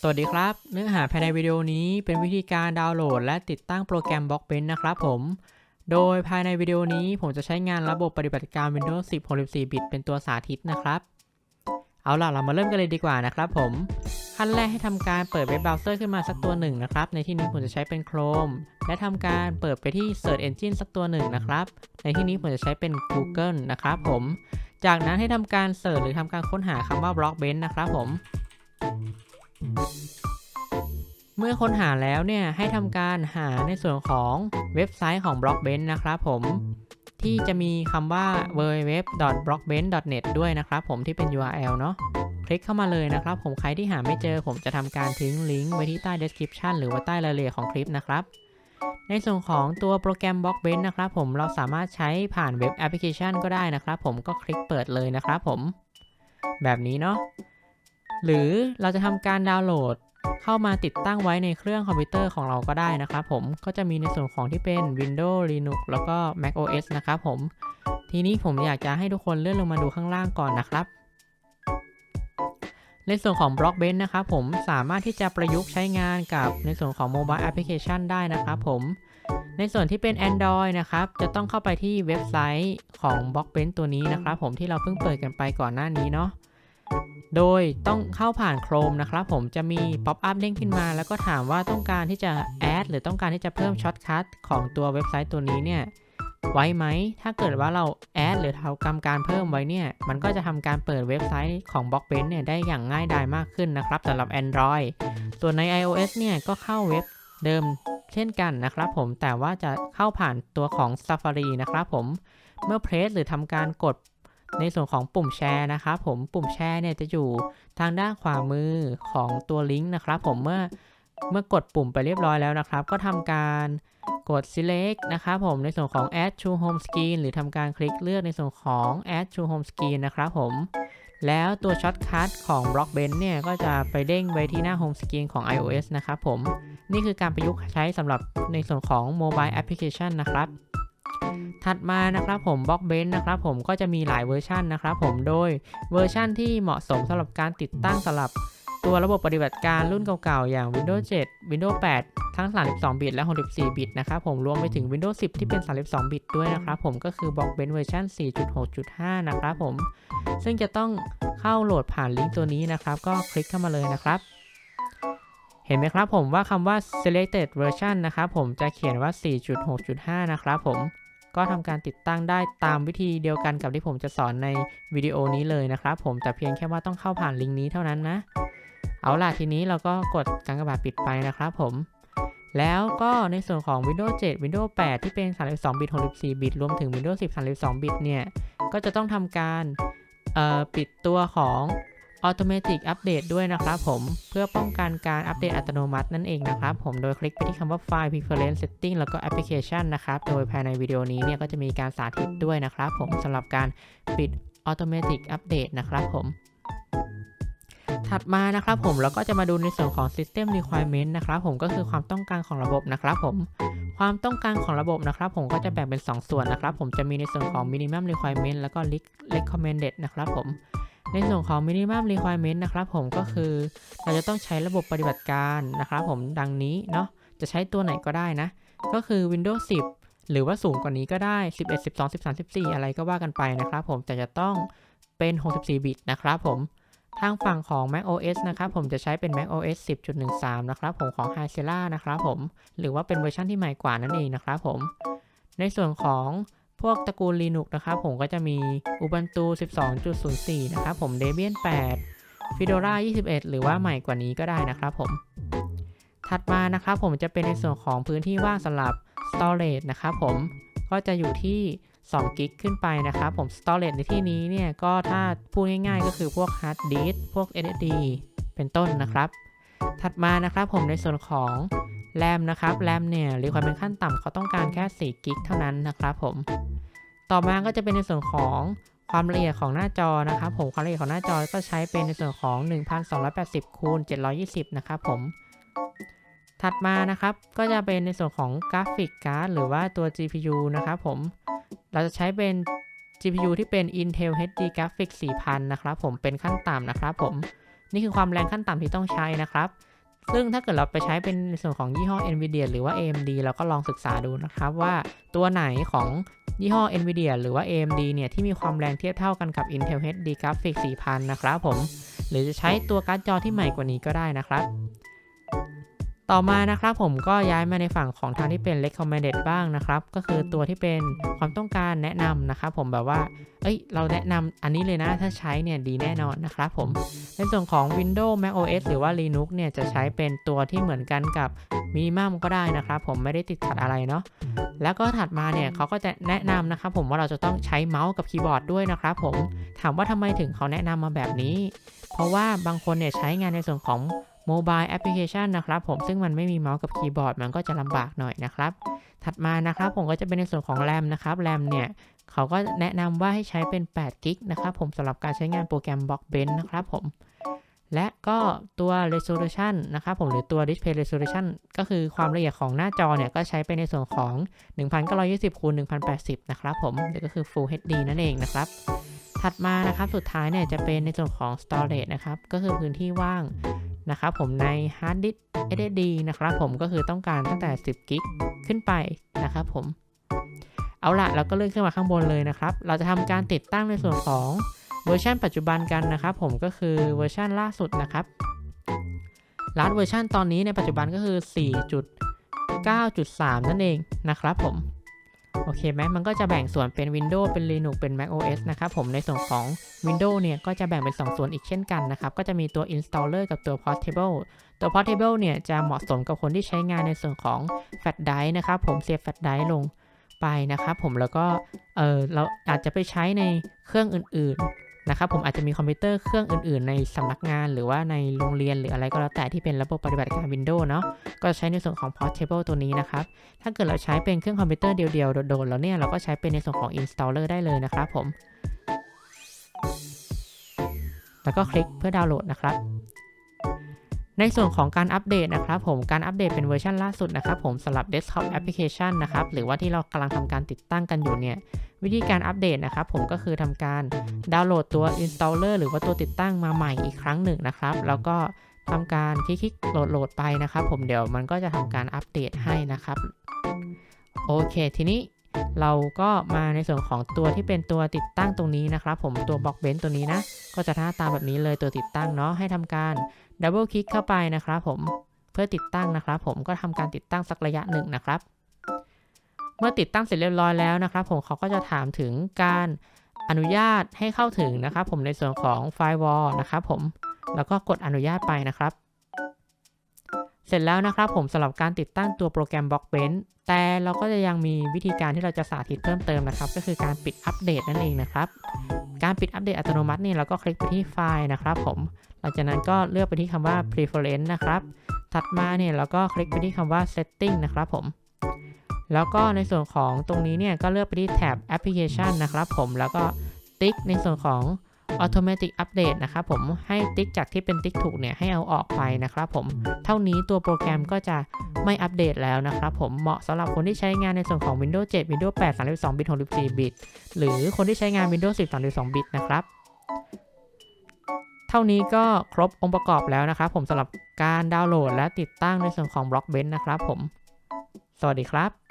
สวัสดีครับ เนื้อหาภายในวิดีโอนี้เป็นวิธีการดาวน์โหลด และติดตั้งโปรแกรม Blockbench นะครับผม โดยภายในวิดีโอนี้ผมจะใช้งานระบบปฏิบัติการ Windows 10 64 บิตเป็นตัวสาธิตนะครับ เอาล่ะ เรามาเริ่มกันเลยดีกว่านะครับผม ขั้นแรกให้ทำการเปิดเว็บเบราว์เซอร์ขึ้นมาสักตัวหนึ่งนะครับ ในที่นี้ผมจะใช้เป็น Chrome และทำการเปิดไปที่ Search Engine สักตัวหนึ่งนะครับ ในที่นี้ผมจะใช้เป็น Google นะครับผม จากนั้นให้ทำการเสิร์ชหรือทำการค้นหาคำว่า Blockbench นะครับผม เมื่อค้นหาแล้วเนี่ยให้ทำการหาในส่วนของเว็บไซต์ของ Blockbench นะครับผม ที่จะมีคำว่า www.blockbench.net ด้วยนะครับผมที่เป็น URL เนาะคลิกเข้ามาเลยนะครับ ผมใครที่หาไม่เจอผมจะทำการทิ้งลิงก์ไว้ที่ใต้ description หรือว่าใต้รายละเอียดของคลิปนะครับ ในส่วนของตัวโปรแกรม Blockbench นะครับผมเราสามารถใช้ผ่านเว็บแอปพลิเคชันก็ได้นะครับ ผมก็คลิกเปิดเลยนะครับผม แบบนี้เนาะ หรือเราจะทำการดาวน์โหลดเข้ามาติดตั้งไว้ในเครื่องคอมพิวเตอร์ของเราก็ได้นะครับผมก็จะมีในส่วนของที่เป็น Windows Linux แล้วก็ Mac OS นะครับผม ทีนี้ผมอยากจะให้ทุกคนเลื่อนลงมาดูข้างล่างก่อนนะครับ ในส่วนของ Blockbench นะครับผมสามารถที่จะประยุกต์ใช้งานกับในส่วนของ Mobile Application ได้นะครับผม ในส่วนที่เป็น Android นะครับ จะต้องเข้าไปที่เว็บไซต์ของ Blockbench ตัวนี้นะครับผมที่เราเพิ่งเปิดกันไปก่อนหน้านี้เนาะ โดยต้องเข้าผ่าน Chrome นะครับ ผมจะมีป๊อปอัพเด้งขึ้นมา แล้วก็ถามว่าต้องการที่จะแอดหรือต้องการที่จะเพิ่มช็อตคัทของตัวเว็บไซต์ตัวนี้เนี่ยไว้ไหม ถ้าเกิดว่าเราแอดหรือทำกรรมการเพิ่มไว้เนี่ย มันก็จะทำการเปิดเว็บไซต์ของ Blockbench เนี่ยได้อย่างง่ายดายมากขึ้นนะครับสำหรับ Android ส่วนใน iOS เนี่ยก็เข้าเว็บเดิมเช่นกันนะครับผมแต่ว่าจะเข้าผ่านตัวของ Safari นะครับผมเมื่อเพรสหรือทำการกด ในส่วนของปุ่มแชร์นะครับผมปุ่มแชร์เนี่ยจะอยู่ทางด้านขวามือของตัวลิงก์นะครับผมเมื่อเมื่อกดปุ่มไปเรียบร้อยแล้วนะครับ ก็ทำการกด select นะครับผมในส่วนของ add to home screen หรือทำการคลิกเลือกในส่วนของ add to home screen นะครับผม แล้วตัวช็อตคัทของ Blockbench เนี่ย ก็จะไปเด้งไปที่หน้า home screen ของ iOS นะครับผม นี่คือการประยุกต์ใช้สำหรับในส่วนของ mobile application นะครับ ถัดมานะครับผม Blockbench นะครับผมก็จะมีหลายเวอร์ชันนะครับผมโดยเวอร์ชันที่เหมาะสมสำหรับการติดตั้งสำหรับตัวระบบปฏิบัติการรุ่นเก่าๆ อย่าง Windows 7 Windows 8 ทั้ง 32 บิต และ 64 บิต นะครับผม รวมไปถึง Windows 10 ที่เป็น 32 บิต ด้วยนะครับผม ก็คือ Blockbench เวอร์ชัน4.6.5 นะครับผม ซึ่งจะต้องเข้าโหลดผ่านลิงก์ตัวนี้นะครับ ก็คลิกเข้ามาเลยนะครับ เห็นไหมครับผมว่าคำว่า selected version นะครับผม จะเขียนว่า 4.6.5 นะครับผม ก็ทำการติดตั้งได้ตามวิธีเดียวกันกับที่ผมจะสอนในวิดีโอนี้เลยนะครับผมแต่เพียงแค่ว่าต้องเข้าผ่านลิงก์นี้เท่านั้นนะ เอาล่ะทีนี้เราก็กดกากบาทปิดไปนะครับผมแล้วก็ในส่วนของ Windows 7 Windows 8 ที่เป็น 32 บิต 64 บิต รวมถึง Windows 10 32 บิต เนี่ย ก็จะต้องทำการเอ่อปิดตัวของ Automatic Update ด้วยนะครับผมเพื่อป้องกันการอัปเดตอัตโนมัตินั่นเองนะครับผมโดยคลิกไปที่คำว่า File Preference Setting แล้วก็ Application นะครับโดยภายในวิดีโอนี้เนี่ยก็จะมีการสาธิตด้วยนะครับผมสำหรับการปิด Automatic Update นะครับผมถัดมานะครับผมเราก็จะมาดูในส่วนของ System Requirement นะครับผมก็คือความต้องการของระบบนะครับผมความต้องการของระบบนะครับผมก็จะแบ่งเป็น 2 ส่วนนะครับผมจะมีในส่วนของ Minimum Requirement แล้วก็ Recommended นะครับผม ในส่วนของ minimum requirement นะครับผมก็คือเราจะต้องใช้ระบบปฏิบัติการนะครับผมดังนี้เนาะจะใช้ตัวไหนก็ได้นะ ก็คือ Windows 10 หรือว่าสูงกว่านี้ก็ได้ 11 12 13 14 อะไรก็ว่ากันไปนะครับผมแต่จะต้องเป็น 64 บิตนะครับผมทางฝั่งของ Mac OS นะครับผมจะใช้เป็น Mac OS 10.13 นะครับผมของ h i c e l a นะครับผมหรือว่าเป็นเวอร์ชันที่ใหม่กว่านั่นเองนะครับผมในส่วนของ พวกตระกูล Linux นะครับผมก็จะมี Ubuntu 12.04 นะครับผม Debian 8 Fedora 21 หรือว่าใหม่กว่านี้ก็ได้นะครับผม ถัดมานะครับผมจะเป็นในส่วนของพื้นที่ว่างสำหรับ Storage นะครับผมก็จะอยู่ที่2กิกขึ้นไปนะครับผม Storage ในที่นี้เนี่ยก็ถ้าพูดง่ายๆ ก็คือพวก Hard Disk พวก SSD เป็นต้นนะครับ ถัดมานะครับผมในส่วนของแรมนะครับแรมเนี่ยหรือความเป็นขั้นต่ำเขาต้องการแค่4กิกเท่านั้นนะครับผมต่อมาก็จะเป็นในส่วนของความละเอียดของหน้าจอนะครับผมความละเอียดของหน้าจอก็ใช้เป็นในส่วนของ 1280คูณ720 นะครับผม ถัดมานะครับก็จะเป็นในส่วนของกราฟิกการ์ดหรือว่าตัว GPU นะครับผม เราจะใช้เป็น GPU ที่เป็น Intel HD Graphics 4000 นะครับผมเป็นขั้นต่ำนะครับผม นี่คือความแรงขั้นต่ำที่ต้องใช้นะครับ ซึ่งถ้าเกิดเราไปใช้เป็นส่วนของยี่ห้อ NVIDIA หรือว่า AMD เราก็ลองศึกษาดูนะครับว่าตัวไหนของยี่ห้อ NVIDIA หรือว่า AMD เนี่ยที่มีความแรงเทียบเท่ากันกับ Intel HD Graphics 4000 นะครับผม หรือจะใช้ตัวการ์ดจอที่ใหม่กว่านี้ก็ได้นะครับ ต่อมานะครับผมก็ย้ายมาในฝั่งของทางที่เป็น recommended บ้างนะครับก็คือตัวที่เป็นความต้องการแนะนำนะครับผมแบบว่า เอ้ยเราแนะนำอันนี้เลยนะถ้าใช้เนี่ยดีแน่นอนนะครับผมในส่วนของ Windows Mac OS หรือว่า Linux เนี่ยจะใช้เป็นตัวที่เหมือนกันกับ Minimum ก็ได้นะครับผมไม่ได้ติดขัดอะไรเนาะแล้วก็ถัดมาเนี่ยเขาก็จะแนะนำนะครับผมว่าเราจะต้องใช้เมาส์กับคีย์บอร์ดด้วยนะครับผมถามว่าทำไมถึงเขาแนะนำมาแบบนี้ เพราะว่าบางคนเนี่ยใช้งานในส่วนของ โมบายแอปพลิเคชันนะครับผมซึ่งมันไม่มีเมาส์กับคีย์บอร์ดมันก็จะลำบากหน่อยนะครับ ถัดมานะครับผมก็จะเป็นในส่วนของแรมนะครับแรมเนี่ยเขาก็แนะนำว่าให้ใช้เป็น8กิกนะครับผมสำหรับการใช้งานโปรแกรม Blockbench นะครับผมและก็ตัว resolution นะครับผมหรือตัว display resolution ก็คือความละเอียดของหน้าจอเนี่ย ก็ใช้ไปในส่วนของ 1920คูณ1080 นะครับผมหรือก็คือ Full HD นั่นเองนะครับ ถัดมานะครับสุดท้ายเนี่ยจะเป็นในส่วนของ storage นะครับ ก็คือพื้นที่ว่าง นะครับผมใน hard disk SSD นะครับผมก็คือต้องการตั้งแต่ 10 กิกขึ้นไปนะครับผม เอาละเราก็เลื่อนขึ้นมาข้างบนเลยนะครับ เราจะทำการติดตั้งในส่วนของเวอร์ชันปัจจุบันกันนะครับผมก็คือเวอร์ชันล่าสุดนะครับลัดเวอร์ชันตอนนี้ในปัจจุบันก็คือ 4.9.3 นั่นเองนะครับผม โอเคไหมมันก็จะแบ่งส่วนเป็น Windows เป็น Linux เป็น Mac OS นะครับผมในส่วนของ Windows เนี่ยก็จะแบ่งเป็น 2 ส่วนอีกเช่นกันนะครับ ก็จะมีตัว Installer กับตัว Portable ตัว Portable เนี่ยจะเหมาะสมกับคนที่ใช้งานในส่วนของ Fat Drive นะครับผมเสียบ Fat Drive ลงไปนะครับผมแล้วก็เออเราอาจจะไปใช้ในเครื่องอื่นๆ นะครับผมอาจจะมีคอมพิวเตอร์เครื่องอื่นๆ ในสำนักงานหรือว่าในโรงเรียนหรืออะไรก็แล้วแต่ที่เป็นระบบปฏิบัติการ Windows เนาะก็ใช้ในส่วนของ Portable ตัวนี้นะครับ ถ้าเกิดเราใช้เป็นเครื่องคอมพิวเตอร์เดียวๆ โดดๆแล้วเนี่ยเราก็ใช้เป็นในส่วนของ installer ได้เลยนะครับผม แล้วก็คลิกเพื่อดาวน์โหลดนะครับในส่วนของการอัปเดตนะครับผมการอัปเดตเป็นเวอร์ชันล่าสุดนะครับผมสำหรับ desktop application นะครับหรือว่าที่เรากำลังทำการติดตั้งกันอยู่เนี่ย วิธีการอัปเดตนะครับผมก็คือทำการดาวน์โหลดตัว installer หรือว่าตัวติดตั้งมาใหม่อีกครั้งหนึ่งนะครับ แล้วก็ทำการคลิกๆโหลดโหลดไปนะครับ ผมเดี๋ยวมันก็จะทำการอัปเดตให้นะครับ โอเค ทีนี้เราก็มาในส่วนของตัวที่เป็นตัวติดตั้งตรงนี้นะครับ ผมตัวบล็อกเบนตัวนี้นะ ก็จะหน้าตาแบบนี้เลยตัวติดตั้งเนาะให้ทำการดับเบิลคลิกเข้าไปนะครับผมเพื่อติดตั้งนะครับ ผมก็ทำการติดตั้งสักระยะหนึ่งนะครับ เมื่อติดตั้งเสร็จเรียบร้อยแล้วนะครับ ผมเขาก็จะถามถึงการอนุญาตให้เข้าถึงนะครับ ผมในส่วนของไฟวอลนะครับผมแล้วก็กดอนุญาตไปนะครับ เสร็จแล้วนะครับผมสำหรับการติดตั้งตัวโปรแกรม Blockbench แต่เราก็จะยังมีวิธีการที่เราจะสาธิตเพิ่มเติมนะครับ ก็คือการปิดอัปเดตนั่นเองนะครับ การปิดอัปเดตอัตโนมัตินี่เราก็คลิกไปที่ไฟล์นะครับ ผมหลังจากนั้นก็เลือกไปที่คำว่า preference นะครับ ถัดมาเนี่ยเราก็คลิกไปที่คำว่า setting นะครับผม แล้วก็ในส่วนของตรงนี้เนี่ยก็เลือกไปที่แท็บ application นะครับผมแล้วก็ติ๊กในส่วนของ automatic update นะครับผมให้ติ๊กจากที่เป็นติ๊กถูกเนี่ยให้เอาออกไปนะครับผมเท่านี้ตัวโปรแกรมก็จะไม่อัปเดตแล้วนะครับผมเหมาะสำหรับคนที่ใช้งานในส่วนของ Windows 7 Windows 8 32 บิต 64 บิต หรือคนที่ใช้งาน Windows 10 32 บิตนะครับ เท่านี้ก็ครบองค์ประกอบแล้วนะครับผมสำหรับการดาวน์โหลดและติดตั้งในส่วนของ Blockbench นะครับผม สวัสดีครับ